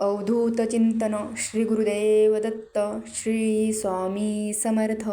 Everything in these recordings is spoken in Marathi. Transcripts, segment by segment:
अवधूत चिंतन श्री गुरुदेव दत्त श्री स्वामी समर्थ.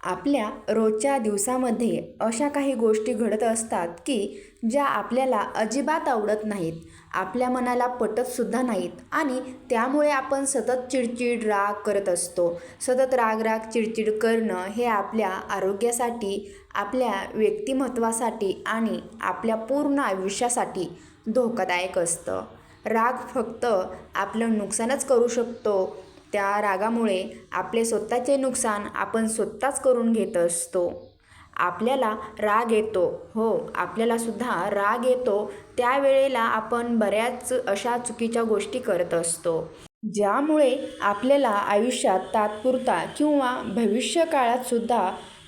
आपल्या रोजच्या दिवसामध्ये अशा काही गोष्टी घडत असतात की ज्या आपल्याला अजिबात आवडत नाहीत आपल्या मनाला पटतसुद्धा नाहीत आणि त्यामुळे आपण सतत चिडचिड राग करत असतो. सतत राग राग चिडचिड करणं हे आपल्या आरोग्यासाठी आपल्या व्यक्तिमत्वासाठी आणि आपल्या पूर्ण आयुष्यासाठी धोकादायक असतं. राग फक्त आपलं नुकसानच करू शकतो. त्या रागामुळे आपले स्वतःचे नुकसान आपण स्वतःच करून घेत असतो. आपल्याला राग येतो. हो आपल्यालासुद्धा राग येतो. त्यावेळेला आपण बऱ्याच अशा चुकीच्या गोष्टी करत असतो. ज्यामुळे आपल्याला आयुष्यात तात्पुरता किंवा भविष्य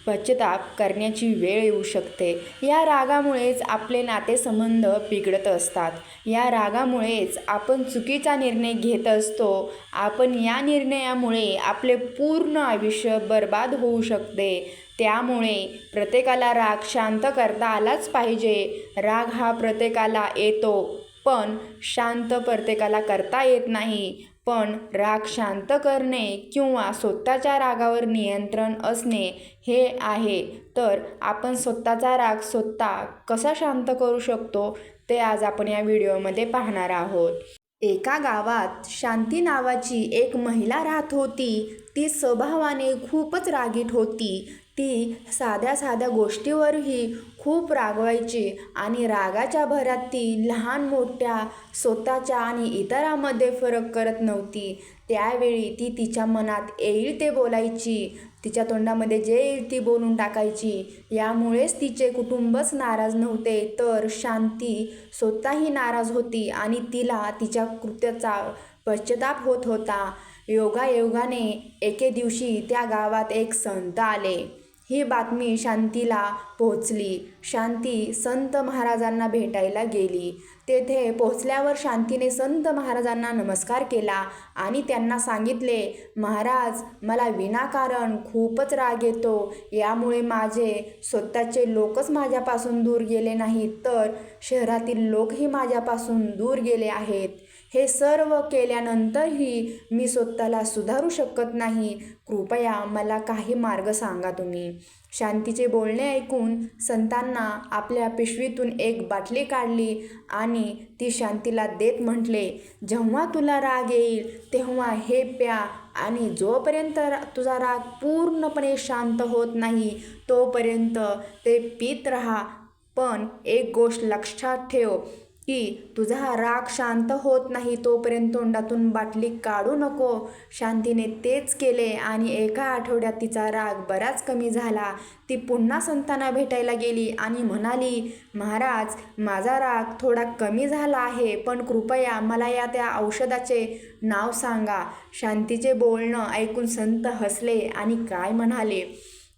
पश्चाताप करण्याची वेळ येऊ शकते. या रागामुळेच आपले नातेसंबंध बिघडत असतात. या रागामुळेच आपण चुकीचा निर्णय घेत असतो. आपण या निर्णयामुळे आपले पूर्ण आयुष्य बर्बाद होऊ शकते. त्यामुळे प्रत्येकाला राग शांत करता आलाच पाहिजे. राग हा प्रत्येकाला येतो पण शांत प्रत्येकाला करता येत नाही. पण राग शांत करणे किंवा स्वतःच्या रागावर नियंत्रण असणे हे आहे. तर आपण स्वतःचा राग स्वतः कसा शांत करू शकतो ते आज आपण या व्हिडिओमध्ये पाहणार आहोत. एका गावात शांती नावाची एक महिला राहत होती. ती स्वभावाने खूपच रागीट होती. ती साध्या साध्या गोष्टीवरही खूप रागवायची आणि रागाच्या भरात ती लहान मोठ्या स्वतःच्या आणि इतरांमध्ये फरक करत नव्हती. त्यावेळी ती तिच्या मनात येईल ते बोलायची तिच्या तोंडामध्ये जे येईल ती बोलून टाकायची. यामुळेच तिचे कुटुंबच नाराज नव्हते तर शांती स्वतःही नाराज होती आणि तिला तिच्या कृत्याचा पश्चाताप होत होता. योगायोगाने एके दिवशी त्या गावात एक संत आले. ही बातमी शांतीला पोहोचली. शांती संत महाराजांना भेटायला गेली. तेथे पोहोचल्यावर शांतीने संत महाराजांना नमस्कार केला आणि त्यांना सांगितले महाराज मला विनाकारण खूपच राग येतो. यामुळे माझे स्वतःचे लोकच माझ्यापासून दूर गेले नाहीत तर शहरातील लोकही माझ्यापासून दूर गेले आहेत. हे सर्व केल्यानंतरही मी स्वतःला सुधारू शकत नाही. कृपया मला काही मार्ग सांगा तुम्ही. शांतीचे बोलणे ऐकून संतांना आपल्या पिशवीतून एक बाटली काढली आणि ती शांतीला देत म्हटले जेव्हा तुला राग येईल तेव्हा हे प्या आणि जोपर्यंत तुझा राग पूर्णपणे शांत होत नाही तोपर्यंत ते पित राहा. पण एक गोष्ट लक्षात ठेव की तुझा हा राग शांत होत नाही तोपर्यंत तोंडातून बाटली काढू नको. शांतीने तेच केले आणि एका आठवड्यात तिचा राग बराच कमी झाला. ती पुन्हा संतांना भेटायला गेली आणि म्हणाली महाराज माझा राग थोडा कमी झाला आहे पण कृपया मला या त्या औषधाचे नाव सांगा शांतीचे बोलणं ऐकून संत हसले आणि काय म्हणाले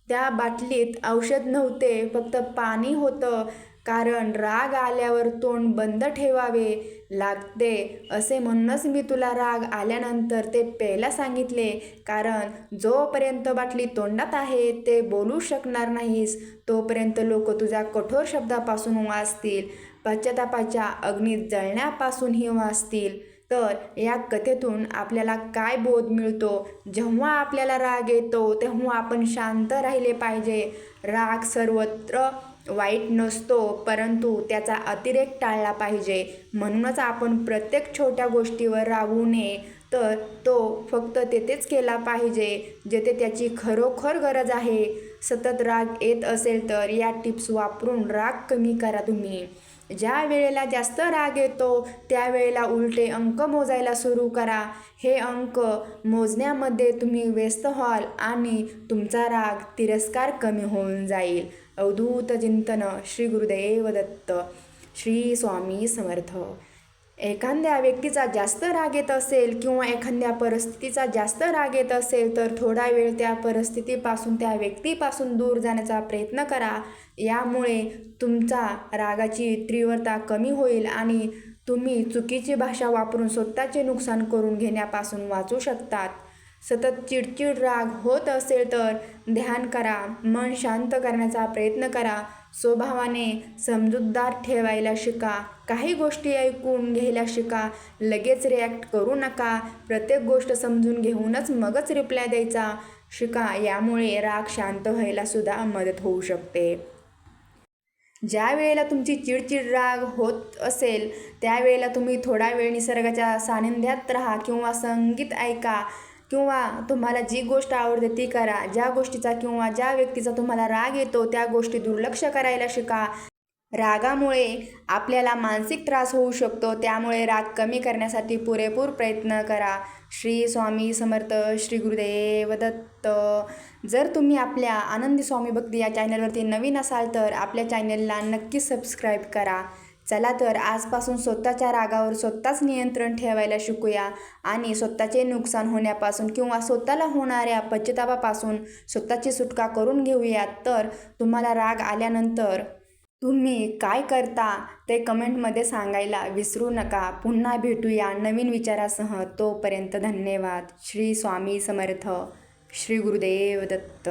त्या बाटलीत औषध नव्हते फक्त पाणी होतं. कारण राग आल्यावर तोंड बंद ठेवावे लागते असे म्हणूनच मी तुला राग आल्यानंतर ते प्यायला सांगितले. कारण जोपर्यंत बाटली तोंडात आहे ते बोलू शकणार नाहीस. तोपर्यंत लोक तुझ्या कठोर शब्दापासून वाचतील पश्चातापाच्या अग्नीत जळण्यापासूनही वाचतील. तर या कथेतून आपल्याला काय बोध मिळतो? जेव्हा आपल्याला राग येतो तेव्हा आपण शांत राहिले पाहिजे. राग सर्वत्र वाईट नसतो परंतु त्याचा अतिरेक टाळला पाहिजे. म्हणूनच आपण प्रत्येक छोट्या गोष्टीवर रागवू नये तर तो फक्त तेथेच केला पाहिजे जेथे त्याची खरोखर गरज आहे. सतत राग येत असेल तर या टिप्स वापरून राग कमी करा तुम्ही. ज्या वेळेला जास्त राग येतो त्यावेळेला उलटे अंक मोजायला सुरू करा. हे अंक मोजण्यामध्ये तुम्ही व्यस्त व्हाल आणि तुमचा राग तिरस्कार कमी होऊन जाईल. अवधूतचिंतन श्री गुरुदेव दत्त श्री स्वामी समर्थ. एखाद्या व्यक्तीचा जास्त राग येत असेल किंवा एखाद्या परिस्थितीचा जास्त राग येत असेल तर थोडा वेळ त्या परिस्थितीपासून त्या व्यक्तीपासून दूर जाण्याचा प्रयत्न करा. यामुळे तुमचा रागाची तीव्रता कमी होईल आणि तुम्ही चुकीची भाषा वापरून स्वतःचे नुकसान करून घेण्यापासून वाचू शकतात. सतत चिडचिड राग होत असेल तर ध्यान करा मन शांत करण्याचा प्रयत्न करा. स्वभावाने समजूतदार ठेवायला शिका काही गोष्टी ऐकून घ्यायला शिका. लगेच रिॲक्ट करू नका प्रत्येक गोष्ट समजून घेऊनच मगच रिप्लाय द्यायचा. शिका यामुळे राग शांत व्हायला सुद्धा मदत होऊ शकते. ज्या वेळेला तुमची चिडचिड राग होत असेल त्यावेळेला तुम्ही थोडा वेळ निसर्गाच्या सानिध्यात राहा किंवा संगीत ऐका. किंवा तुम्हाला जी गोष्ट आवडते ती करा. ज्या गोष्टीचा किंवा ज्या व्यक्तीचा तुम्हाला राग येतो त्या गोष्टी दुर्लक्ष करायला शिका. रागामुळे आपल्याला मानसिक त्रास होऊ शकतो त्यामुळे राग कमी करण्यासाठी पुरेपूर प्रयत्न करा. श्री स्वामी समर्थ श्री गुरुदेव दत्त. जर तुम्ही आपल्या आनंदी स्वामी भक्ती या चॅनलवरती नवीन असाल तर आपल्या चॅनलला नक्की सबस्क्राईब करा. चला तर आजपासून स्वतःच्या रागावर स्वतःच नियंत्रण ठेवायला शिकूया आणि स्वतःचे नुकसान होण्यापासून किंवा स्वतःला होणाऱ्या पश्चातापापासून स्वतःची सुटका करून घेऊयात तर तुम्हाला राग आल्यानंतर तुम्ही काय करता ते कमेंटमध्ये सांगायला विसरू नका. पुन्हा भेटूया नवीन विचारासह. तोपर्यंत धन्यवाद. श्री स्वामी समर्थ. श्री गुरुदेव दत्त.